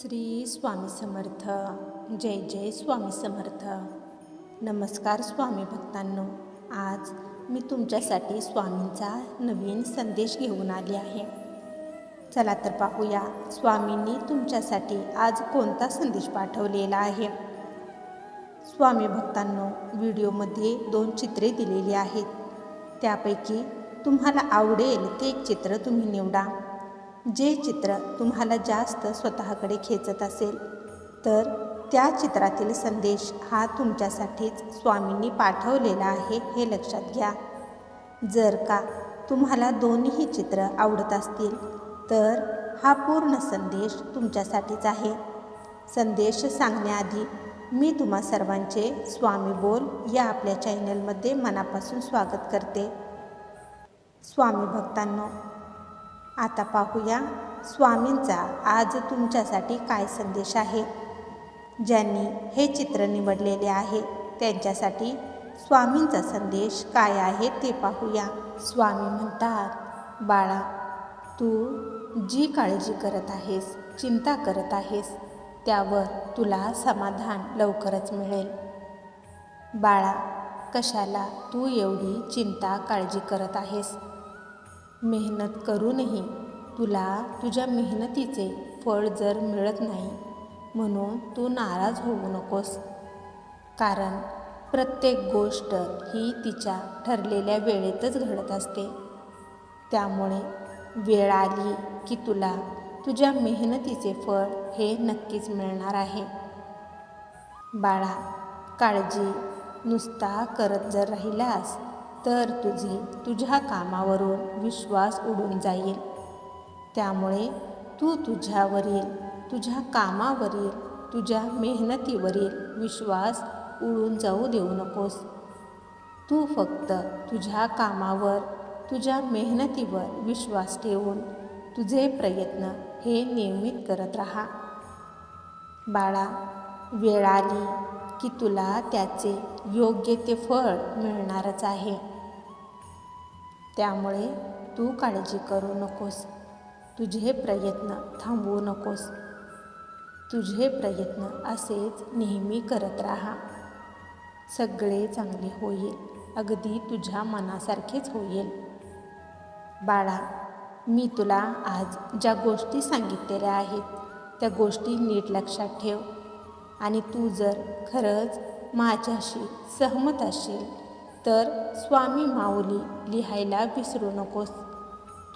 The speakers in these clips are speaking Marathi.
श्री स्वामी समर्थ. जय जय स्वामी समर्थ. नमस्कार स्वामी भक्तांनो. आज मी तुमच्यासाठी स्वामींचा नवीन संदेश घेऊन आले आहे. चला तर पाहूया स्वामींनी तुमच्यासाठी आज कोणता संदेश पाठवलेला आहे? स्वामी भक्तांनो व्हिडिओमध्ये दोन चित्रे दिलेली आहेत. त्यापैकी तुम्हाला आवडेल ते एक चित्र तुम्ही निवडा. जे चित्र तुम्हाला जास्त स्वतःकडे खेचत असेल तर त्या चित्रातील संदेश हा तुमच्यासाठीच स्वामींनी पाठवलेला आहे हे लक्षात घ्या. जर का तुम्हाला दोन्ही चित्र आवडत असतील तर हा पूर्ण संदेश तुमच्यासाठीच आहे. संदेश सांगण्याआधी मी तुम्हा सर्वांचे स्वामी बोल या आपल्या चॅनलमध्ये मनापासून स्वागत करते. स्वामी भक्तांनो आता पाहूया स्वामींचा आज तुमच्यासाठी काय संदेश आहे. ज्यांनी हे चित्र निवडलेले आहे त्यांच्यासाठी स्वामींचा संदेश काय आहे ते पाहूया. स्वामी म्हणतात बाळा तू जी काळजी करत आहेस चिंता करत आहेस त्यावर तुला समाधान लवकरच मिळेल. बाळा कशाला तू एवढी चिंता काळजी करत आहेस? मेहनत करूनही तुला तुझ्या मेहनतीचे फळ जर मिळत नाही म्हणून तू नाराज होऊ नकोस. कारण प्रत्येक गोष्ट ही तिच्या ठरलेल्या वेळेतच घडत असते. त्यामुळे वेळ आली की तुला तुझ्या मेहनतीचे फळ हे नक्कीच मिळणार आहे. बाळा काळजी नुसता करत जर राहिलास तर तुझे तुझ्या कामावरून विश्वास उडून जाईल. त्यामुळे तू तुझ्यावरील तुझ्या कामावरील तुझ्या मेहनतीवरील विश्वास उडून जाऊ देऊ नकोस. तू फक्त तुझ्या कामावर तुझ्या मेहनतीवर विश्वास ठेवून तुझे प्रयत्न हे नियमित करत राहा. बाळा वेळ आली की तुला त्याचे योग्य ते फळ मिळणारच आहे. त्यामुळे तू काळजी करू नकोस. तुझे प्रयत्न थांबवू नकोस. तुझे प्रयत्न असेच नेहमी करत राहा. सगळे चांगले होईल. अगदी तुझ्या मनासारखेच होईल. बाळा मी तुला आज ज्या गोष्टी सांगितलेल्या आहेत त्या गोष्टी नीट लक्षात ठेव. आणि तू जर खरंच माझ्याशी सहमत असेल तर स्वामी माऊली लिहायला विसरू नकोस.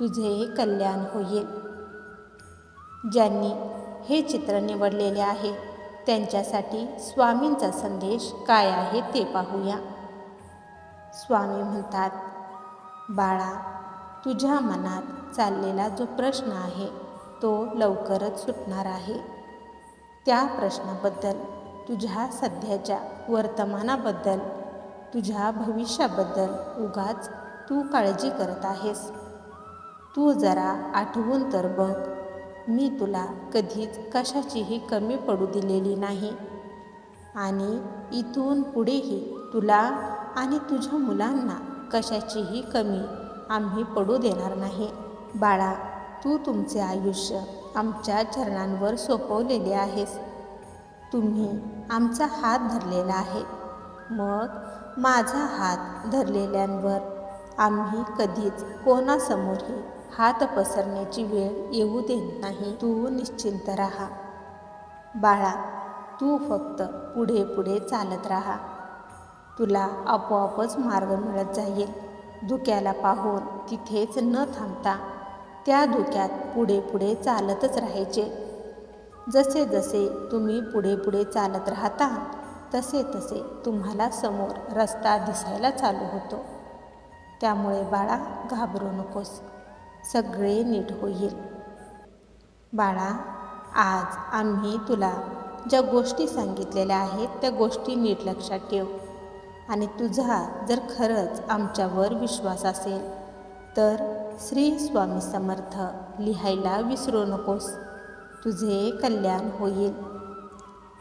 तुझे कल्याण होईल. ज्यांनी हे चित्र निवडलेले आहे त्यांच्यासाठी स्वामींचा संदेश काय आहे ते पाहूया. स्वामी म्हणतात बाळा तुझ्या मनात चाललेला जो प्रश्न आहे तो लवकरच सुटणार आहे. त्या प्रश्नाबद्दल तुझ्या सध्याच्या वर्तमानाबद्दल तुझ्या भविष्याबद्दल उगाच तू काळजी करत आहेस. तू जरा आठवून तर बघ मी तुला कधीच कशाचीही कमी पडू दिलेली नाही. आणि इथून पुढेही तुला आणि तुझ्या मुलांना कशाचीही कमी आम्ही पडू देणार नाही. बाळा तू तुमचे आयुष्य आमच्या चरणांवर सोपवलेले आहेस. तुम्ही आमचा हात धरलेला आहे. मग माझा हात धरलेल्यांवर आम्ही कधीच कोणासमोरही हात पसरण्याची वेळ येऊ देत नाही. तू निश्चिंत राहा. बाळा तू फक्त पुढे पुढे चालत राहा. तुला आपोआपच मार्ग मिळत जाईल. धुक्याला पाहून तिथेच न थांबता त्या धुक्यात पुढे पुढे चालतच राहायचे. जसे जसे तुम्ही पुढे पुढे चालत राहता तसे तसे तुम्हाला समोर रस्ता दिसायला चालू होतो. त्यामुळे बाळा घाबरू नकोस. सगळे नीट होईल. बाळा आज आम्ही तुला ज्या गोष्टी सांगितलेल्या आहेत त्या गोष्टी नीट लक्षात ठेव. आणि तुझा जर खरंच आमच्यावर विश्वास असेल तर श्री स्वामी समर्थ लिहायला विसरू नकोस. तुझे कल्याण होईल.